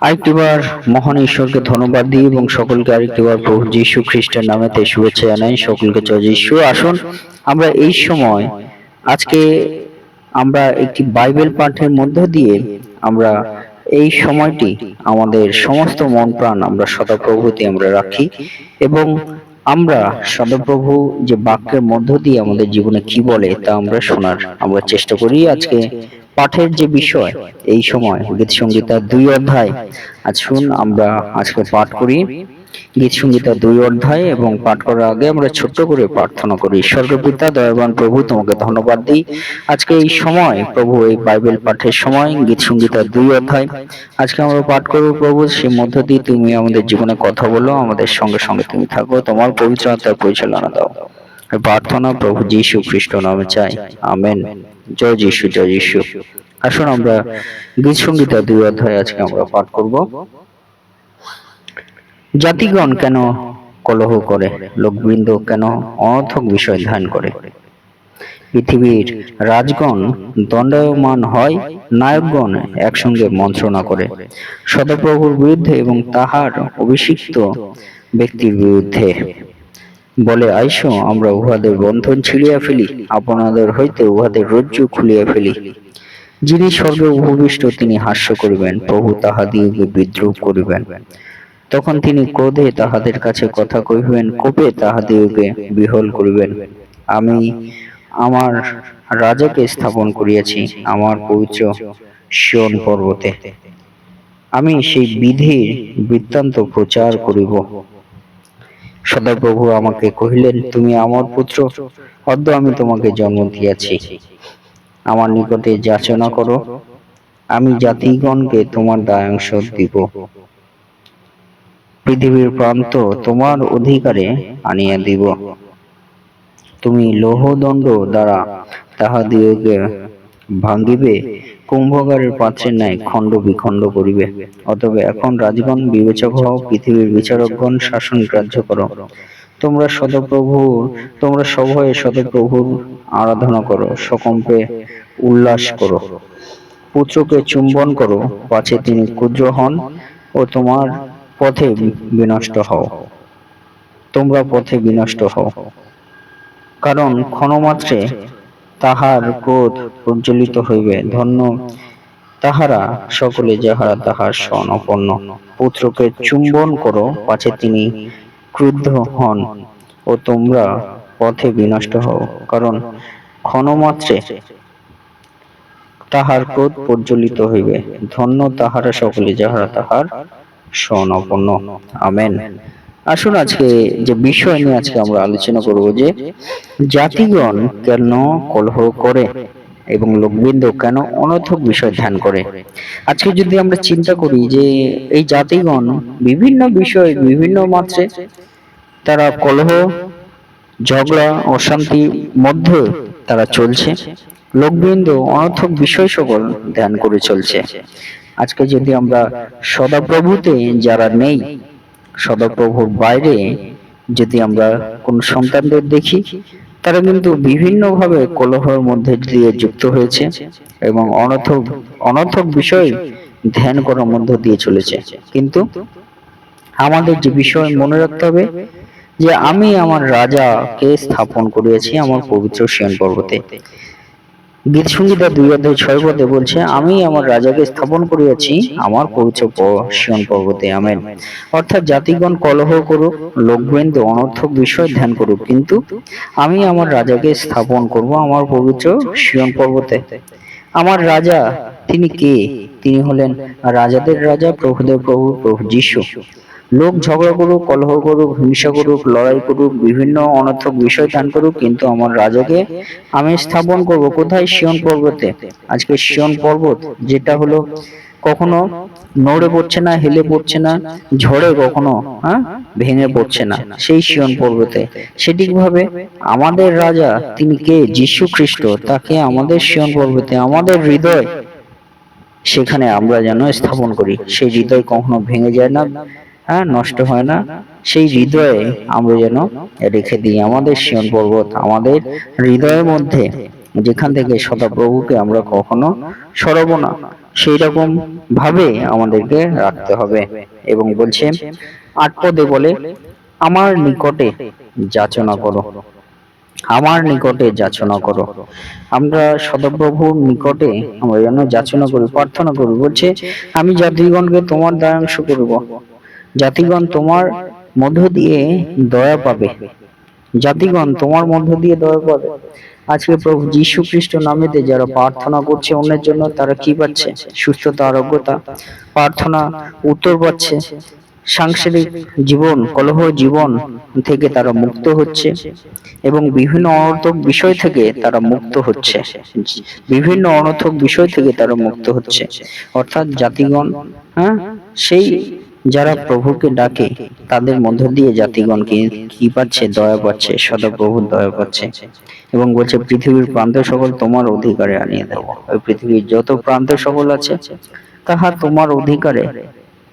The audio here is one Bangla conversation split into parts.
আরেকটিবার মহান ঈশ্বরকে ধন্যবাদ দিই এবং সকলকে আরেকটিবার প্রভু যীশু খ্রিস্টের নামেতে শুভেচ্ছা জানাই। সকলকে জয় যীশু। আসুন, আমরা এই সময় আজকে আমরা একটি বাইবেল পাঠের মধ্য দিয়ে আমরা এই সময়টি আমাদের সমস্ত মন প্রাণ আমরা সদাপ্রভুতে আমরা রাখি এবং আমরা সদাপ্রভু যে বাক্যের মধ্য দিয়ে আমাদের জীবনে কি বলে তা আমরা শোনার আমরা চেষ্টা করি আজকে পাঠের যে বিষয়, এই সময় গীত সঙ্গীতার দুই অধ্যায়। আজ শুন, আমরা আজকে পাঠ করি। গীত সঙ্গীতার দুই অধ্যায় এবং পাঠ করার আগে আমরা ছোট্ট করে প্রার্থনা করি। স্বর্গপিতা, দয়াবান প্রভু, তোমাকে ধন্যবাদ দিই। আজকে এই সময়, প্রভু, এই বাইবেল পাঠের সময়, গীত সঙ্গীতার দুই অধ্যায়। আজকে আমরা পাঠ করব, প্রভু, সেই মধ্য দিয়ে তুমি আমাদের জীবনে কথা বলো, আমাদের সঙ্গে সঙ্গে তুমি থাকো। তোমার পবিত্র আত্মার পরিচালনা দাও। প্রার্থনা প্রভু যীশু খ্রিস্ট নামে চাই। আমেন। জয় যীশু জয় যীশু। আসুন আমরা গীত সঙ্গীতা দুই অধ্যায় আজকে আমরা পাঠ করব। জাতিগণ কেন কলহ করে? লোকবৃন্দ কেন অনর্থক বিষয় ধ্যান করে? পৃথিবীর রাজগণ দণ্ডায়মান হয়, নায়কগণ একসঙ্গে মন্ত্রণা করে। সদাপ্রভুর বিরুদ্ধে এবং তাহার অভিষিক্ত ব্যক্তির বিরুদ্ধে। বলে, আইসো, আমরা উহাদের বন্ধন ছিঁড়িয়া ফেলি, আপনাদের হইতে উহাদের রজ্জু খুলিয়া ফেলি। যিনি স্বর্গে উপবিষ্ট তিনি হাস্য করিবেন, প্রভু তাহাদিগকে বিদ্রুপ করিবেন। তখন তিনি ক্রোধে তাহাদের কাছে কথা কহিবেন, কোপে তাহাদিগকে বিহল করিবেন। আমি আমার রাজাকে স্থাপন করিয়াছি, আমার পবিত্র শিয়ন পর্বতে। আমি সেই বিধির বৃত্তান্ত প্রচার করিব। সদাপ্রভু আমাকে কহিলেন, তুমি আমার পুত্র অদ্য আমি তোমাকে জন্ম দিয়াছি। আমার নিকটে যাচনা করো, আমি জাতিগণকে তোমার দায়াংশ দিব। পৃথিবীর প্রান্ত তোমার অধিকারে আনিয়া দিব। তুমি লৌহদণ্ড দ্বারা তাহাদিওকে ভাঙ্গিবে কুম্ভকারের পাত্রের ন্যায় খণ্ড বিখণ্ড করিবে। অতবে এখন রাজগণ বিবেচক হও পৃথিবীর বিচারকগণ শাসন গ্রাহ্য করো। তোমরা সদপ্রভুর তোমরা সভয়ে সদপ্রভুর আরাধনা করো সকম্পে উল্লাস করো। পুত্রকে চুম্বন করো পাছে তিনি ক্ষুদ্র হন ও তোমার পথে বিনষ্ট হও। তোমরা পথে বিনষ্ট হও। কারণ ক্ষণমাত্রে তাহার ক্রোধ প্রজ্বলিত হইবে। ধন্য তাহারা সকলে যাহারা তাহার স্বর্ণপন্ন পুত্রকে চুম্বন করো পাছে তিনি ক্রুদ্ধ হন। ও তোমরা পথে বিনষ্ট হও। কারণ ক্ষণমাত্রে তাহার ক্রোধ প্রজ্বলিত হইবে। ধন্য তাহারা সকলে যাহারা তাহার স্বর্ণপন্ন আমেন। আসুন আজকে যে বিষয় নিয়ে আজকে আমরা আলোচনা করব যে জাতিগণ কেন কলহ করে এবং লোকবৃন্দ কেন অনর্থক বিষয় ধ্যান করে? আজকে যদি আমরা চিন্তা করি যে এই জাতিগণ বিভিন্ন বিষয় বিভিন্ন মাত্রে তারা কলহ, ঝগড়া অশান্তির মধ্যে তারা চলছে। লোকবৃন্দ অনর্থক বিষয় সকল ধ্যান করে চলছে। আজকে যদি আমরা সদাপ্রভুতে যারা নেই সদাপ্রভুর বাইরে যদি আমরা কোন সন্তানদের দেখি, তারা কিন্তু বিভিন্নভাবে কলহের মধ্যে দিয়ে যুক্ত হয়েছে এবং অনর্থক অনর্থক বিষয় ধ্যান করার মধ্য দিয়ে চলেছে। কিন্তু আমাদের যে বিষয় মনে রাখতে হবে যে আমি আমার রাজাকে স্থাপন করিয়াছি আমার পবিত্র সিয়ন পর্বতে। গীত সঙ্গীতা দুই অধ্যায় ছয় পদে বলছে, আমি আমার রাজাকে স্থাপন করিয়াছি, আমার পর্বতে, আমেন। অর্থাৎ জাতিগণ কলহ করুক, লোকবৃন্দ অনর্থক বিষয় ধ্যান করুক, কিন্তু আমি আমার রাজাকে স্থাপন করব আমার পবিত্র সিয়ন পর্বতে। আমার রাজা, তিনি কে? তিনি হলেন রাজাদের রাজা, প্রভুদের প্রভু প্রভু যিশু। লোক ঝগড়া করুক, কলহ করুক, হিংসা করুক, লড়াই করুক, বিভিন্ন অনর্থক বিষয় দান করুক, কিন্তু আমার রাজাকে আমি স্থাপন করব। কোথায়? শিয়ন পর্বতে। আজকে শিয়ন পর্বত, যেটা হলো কখনো নড়ে পড়ছে না, হেলে পড়ছে না, ঝড়ে কখনো হ্যাঁ ভেঙে পড়ছে না। সেই শিয়ন পর্বতে। সেটিকভাবে আমাদের রাজা, তিনি কে? যীশু খ্রিস্ট। তাকে আমাদের শিয়ন পর্বতে, আমাদের হৃদয়, সেখানে আমরা যেন স্থাপন করি। সেই হৃদয় কখনো ভেঙে যায় না। হ্যাঁ নষ্ট হয় না। সেই হৃদয়ে আমরা যেন রেখে দিই আমাদের শিয়ন পর্বত, আমাদের হৃদয়ের মধ্যে, যেখান থেকে সদাপ্রভুকে আমরা কখনো সরব না। সেই রকম ভাবে আমাদেরকে রাখতে হবে। এবং বলছে, আট পদে বলে, আমার নিকটে যাচনা করো। আমার নিকটে যাচনা করো। আমরা সদপ্রভুর নিকটে আমরা যেন যাচনা করি, প্রার্থনা করি। বলছে, আমি জাতিগণকে তোমার দয়াংশ করব। জাতিগণ তোমার মধ্য দিয়ে দয়া পাবে। জাতিগণ তোমার মধ্য দিয়ে দয়া পাবে। আজকে প্রভু যীশু খ্রিস্ট নামেতে যারা প্রার্থনা করছে অন্যের জন্য, তারা কি পাচ্ছে? সুস্থতা, আরোগ্যতা, প্রার্থনা, উত্তর পাচ্ছে। সাংসারিক জীবন, কলহ জীবন থেকে তারা মুক্ত হচ্ছে এবং বিভিন্ন অনর্থক বিষয় থেকে তারা মুক্ত হচ্ছে। বিভিন্ন অনর্থক বিষয় থেকে তারা মুক্ত হচ্ছে। অর্থাৎ জাতিগণ হ্যাঁ সেই যারা প্রভুকে ডাকে, তাদের মধ্য দিয়ে জাতিগণ কি পাচ্ছে, দয়া পাচ্ছে সদা প্রভুর দয়া পাচ্ছে। এবং বলছে, পৃথিবীর প্রান্ত সকল তোমার অধিকারে আনিয়ে দেব। ওই পৃথিবীর যত প্রান্ত সকল আছে, তাহা তোমার অধিকারে,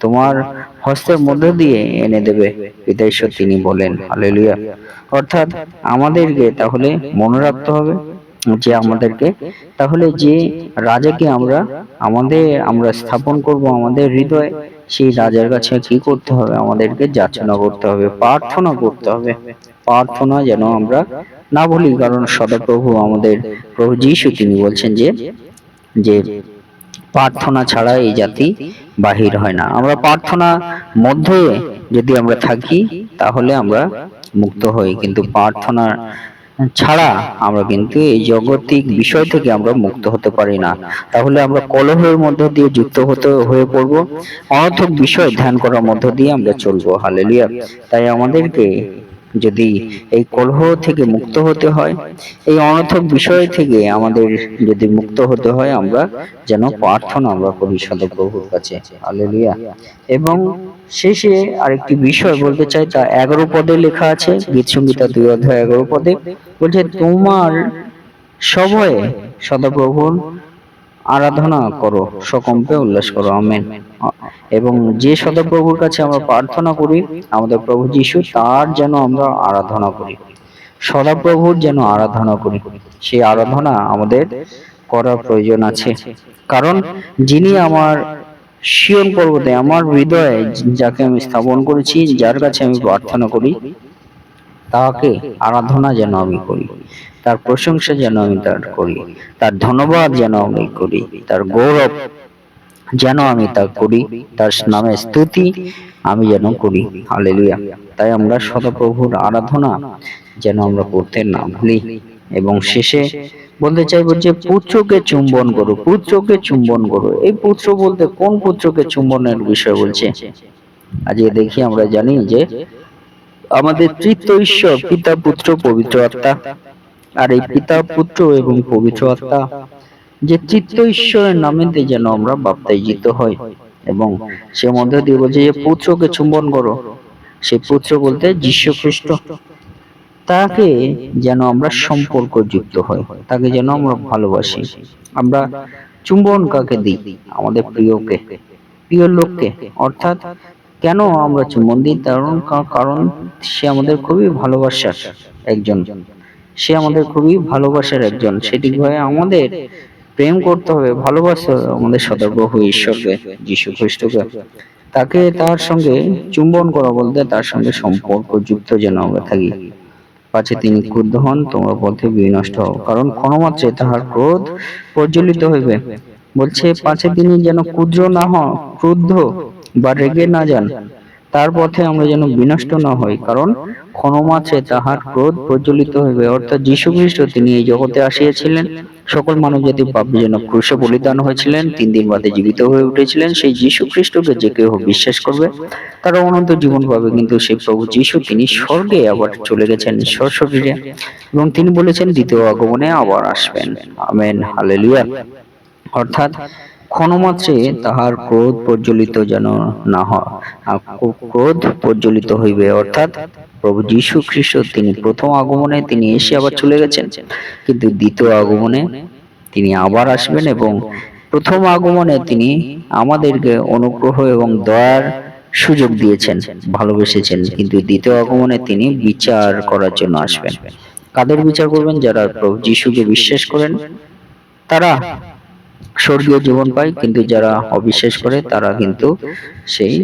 তোমার হস্তের মধ্য দিয়ে এনে দেবে। ঈশ্বর তিনি বলেন হালেলুয়া। অর্থাৎ আমাদেরকে তাহলে মনে রাখতে হবে যে আমাদেরকে তাহলে যে রাজাকে আমরা, আমাদের, আমরা স্থাপন করব আমাদের হৃদয়ে সেই রাজার কাছে কি করতে হবে? আমাদেরকে যাচনা করতে হবে, প্রার্থনা করতে হবে। প্রার্থনা যেন আমরা না বলি, কারণ সদাপ্রভু আমাদের প্রভু যিশু, তিনি বলছেন যে যে প্রার্থনা ছাড়া এই জাতি বাহির হয় না। আমরা প্রার্থনা মধ্যে যদি আমরা থাকি, তাহলে আমরা মুক্ত হই। কিন্তু প্রার্থনা ছাড়া আমরা কিন্তু এই জগতিক বিষয় থেকে আমরা মুক্ত হতে পারি না। তাহলে আমরা কলহের মধ্য দিয়ে যুক্ত হতে হয়ে পড়ব। অনর্থক বিষয় ধ্যান করার মধ্য দিয়ে আমরা চলবো। হালেলিয়া তাই আমাদেরকে যদি এই কলহ থেকে মুক্ত হতে হয়, এই অনর্থক বিষয় থেকে আমাদের যদি মুক্ত হতে হয়, আমরা যেন প্রার্থনা আমরা করি সদপ্রভুর কাছে। হালেলুয়া এবং শেষে আরেকটি বিষয় বলতে চাই, তা এগারো পদে লেখা আছে, গীত সঙ্গীতা দুই অধ্যায় এগারো পদে। বলছে, তোমার সভয়ে সদাপ্রভুর আরাধনা করো, সকম্পে উল্লাস করো। আমেন। এবং যে সদাপ্রভুর কাছে আমরা প্রার্থনা করি, আমাদের প্রভু যিশু, তার যেন আমরা আরাধনা করি। সদাপ্রভুর যেন আরাধনা করি। সেই আরাধনা আমাদের করার প্রয়োজন আছে। কারণ যিনি আমার শিয়ন পর্বতে, আমার হৃদয়ে যাকে আমি স্থাপন করেছি, যার কাছে আমি প্রার্থনা করি, তাকে আরাধনা যেন আমি করি, তার প্রশংসা যেন আমি তার করি, তার ধন্যবাদ যেন আমি করি, তার গৌরব যেন আমি তা করি তার নামে স্তুতি আমি যেন করি। হালেলুয়া। তাই আমরা সদাপ্রভুর আরাধনা যেন আমরা করতে না ভুলি এবং শেষে বলতে চাইব যে পুত্রকে চুম্বন করো পুত্রকে চুম্বন করো। এই পুত্র বলতে কোন পুত্রকে চুম্বনের বিষয় বলছে? আজকে দেখি আমরা জানি যে আমাদের তৃতীয় ঈশ্বর পিতা পুত্র পবিত্র আত্মা। আর এই পিতা পুত্র এবং পবিত্র আত্মা। যে চিত্ত ঈশ্বরের নামেতে যেন আমরা বাপ্তাইজিত হই এবং সে মধ্যে দিয়ে বলছে যে পুত্রকে চুম্বন করো। সেই পুত্র বলতে যীশু খ্রিস্ট তাকে যেন আমরা সম্পর্ক যুক্ত হই, তাকে যেন আমরা ভালোবাসি। আমরা চুম্বন কাকে দিই? আমাদের প্রিয়কে, প্রিয় লোককে। অর্থাৎ কেন আমরা চুম্বন দিই? কারণ কারণ সে আমাদের খুবই ভালোবাসার একজন। সে আমাদের খুবই ভালোবাসার একজন। সেটি ভয়ে আমাদের প্রেম করতে হবে ভালোবাসতে হবে আমাদের সদাপ্রভু ঈশ্বরকে, যীশু খ্রিস্টকে। তাকে তার সঙ্গে চুম্বন করা বলতে তার সঙ্গে সম্পর্ক যুক্ত যেন আমরা থাকি। পাছে তিনি ক্রুদ্ধ হন, তোমরা পথে বিনষ্ট হও, কারণ ক্ষণমাত্রে তাহার ক্রোধ প্রজ্বলিত হইবে। বলছে, পাছে তিনি যেন ক্ষুদ্র না হন, ক্রুদ্ধ বা রেগে না যান, তার পথে আমরা যেন বিনষ্ট না হই, কারণ ক্ষণমাত্রে তাহার ক্রোধ প্রজ্বলিত হইবে। অর্থাৎ যীশু খ্রিস্ট তিনি এই জগতে আসিয়াছিলেন। সকল মানব জাতি পাপের জন্য ক্রুশে বলিদান হয়েছিলেন, তিন দিন বাদে জীবিত হয়ে উঠেছিলেন সেই যীশু খ্রিস্টকে যে কেউ বিশ্বাস করবে। তারা অনন্ত জীবন পাবে, কিন্তু সেই প্রভু যীশু, তিনি স্বর্গে আবার চলে গেছেন ঈশ্বর শরীরে এবং তিনি বলেছেন, দ্বিতীয় আগমনে আবার আসবেন। Amen, hallelujah. অর্থাৎ ক্ষণমাত্রে তাহার ক্রোধ প্রজ্বলিত যেন না হয় ক্রোধ প্রজ্বলিত হইবে। অর্থাৎ প্রভু যীশু খ্রিস্ট তিনি প্রথম আগমনে তিনি এসে আবার চলে গেছেন। কিন্তু দ্বিতীয় আগমনে তিনি আবার আসবেন এবং প্রথম আগমনে তিনি আমাদেরকে অনুগ্রহ এবং দয়ার সুযোগ দিয়েছেন, ভালোবেসেছেন। কিন্তু দ্বিতীয় আগমনে তিনি বিচার করার জন্য আসবেন। কাদের বিচার করবেন? যারা প্রভু যিশুকে বিশ্বাস করেন, তারা স্বর্গীয় জীবন পায়। কিন্তু যারা অবিশ্বাস করে, তারা কিন্তু সেই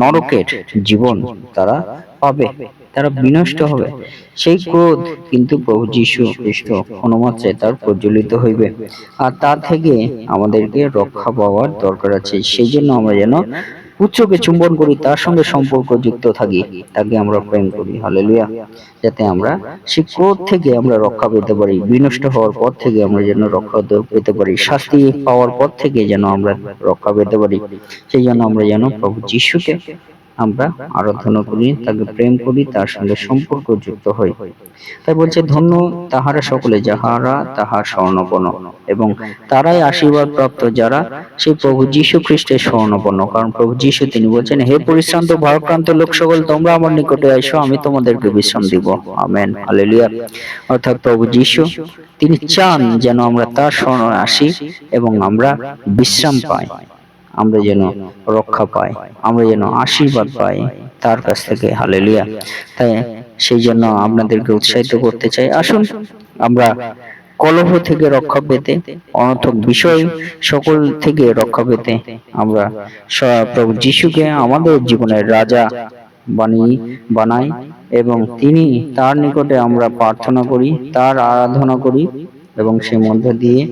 নরকের জীবন তারা পাবে তারা বিনষ্ট হবে। সেই ক্রোধ কিন্তু প্রভু যীশু খ্রিস্ট অনুমাত্রে তার প্রজ্বলিত হইবে। আর তা থেকে আমাদেরকে রক্ষা পাওয়ার দরকার আছে। সেই জন্য আমরা যেন পুত্রকে চুম্বন করি তার সঙ্গে সম্পর্ক যুক্ত থাকি তাকে আমরা প্রেম করি। হালেলুয়া যাতে আমরা সেই ক্রোধ থেকে আমরা রক্ষা পেতে পারি বিনষ্ট হওয়ার পর থেকে আমরা যেন রক্ষা পেতে পারি শাস্তি পাওয়ার পর থেকে যেন আমরা রক্ষা পেতে পারি। সেই জন্য আমরা যেন প্রভু যিশুকে আমরা আরাধনা করি তাকে প্রেম করি তার সঙ্গে সম্পর্ক যুক্ত হই। তাই বলছে ধন্য তাহারা সকলে যাহারা তাহার স্বর্ণপন্ন এবং তারাই আশীর্বাদ প্রাপ্ত যারা সেই প্রভু যীশু খ্রিস্টের স্বর্ণপন্ন কারণ প্রভু যীশু তিনি বলছেন হে পরিশ্রান্ত ভারপ্রান্ত লোক সকল তোমরা আমার নিকটে আইসো আমি তোমাদেরকে বিশ্রাম দিব। আমেন। হালেলুয়া। অর্থাৎ প্রভু যীশু তিনি চান যেন আমরা তার স্মরণে আসি এবং আমরা বিশ্রাম পাই। আমরা যেন রক্ষা পাই আমরা যেন আশীর্বাদ পাই তার কাছ থেকে হালেলুয়া। তাই সেই জন্য আপনাদেরকে উৎসাহিত করতে চাই। আসুন আমরা কলহ থেকে রক্ষা পেতে অনর্থক বিষয় সকল থেকে রক্ষা পেতে আমরা স- প্রভু যিশুকে আমাদের জীবনের রাজা বানিয়ে বানাই এবং তিনি তার নিকটে আমরা প্রার্থনা করি তার আরাধনা করি এবং সেই মধ্য দিয়ে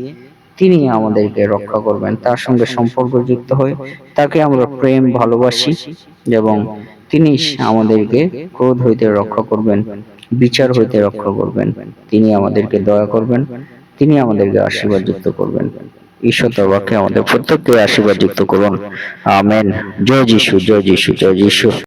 তিনি আমাদেরকে রক্ষা করবেন, তার সঙ্গে সম্পর্ক যুক্ত হয়ে তাকে আমরা প্রেম, ভালোবাসি এবং তিনি আমাদেরকে ক্রোধ হইতে রক্ষা করবেন, বিচার হইতে রক্ষা করবেন। তিনি আমাদেরকে দয়া করবেন, তিনি আমাদেরকে আশীর্বাদ যুক্ত করবেন। ঈশ্বর বাক্যে আমাদের প্রত্যেককে আশীর্বাদ যুক্ত করুন। আমেন। জয় যিশু জয় যিশু জয় যিশু।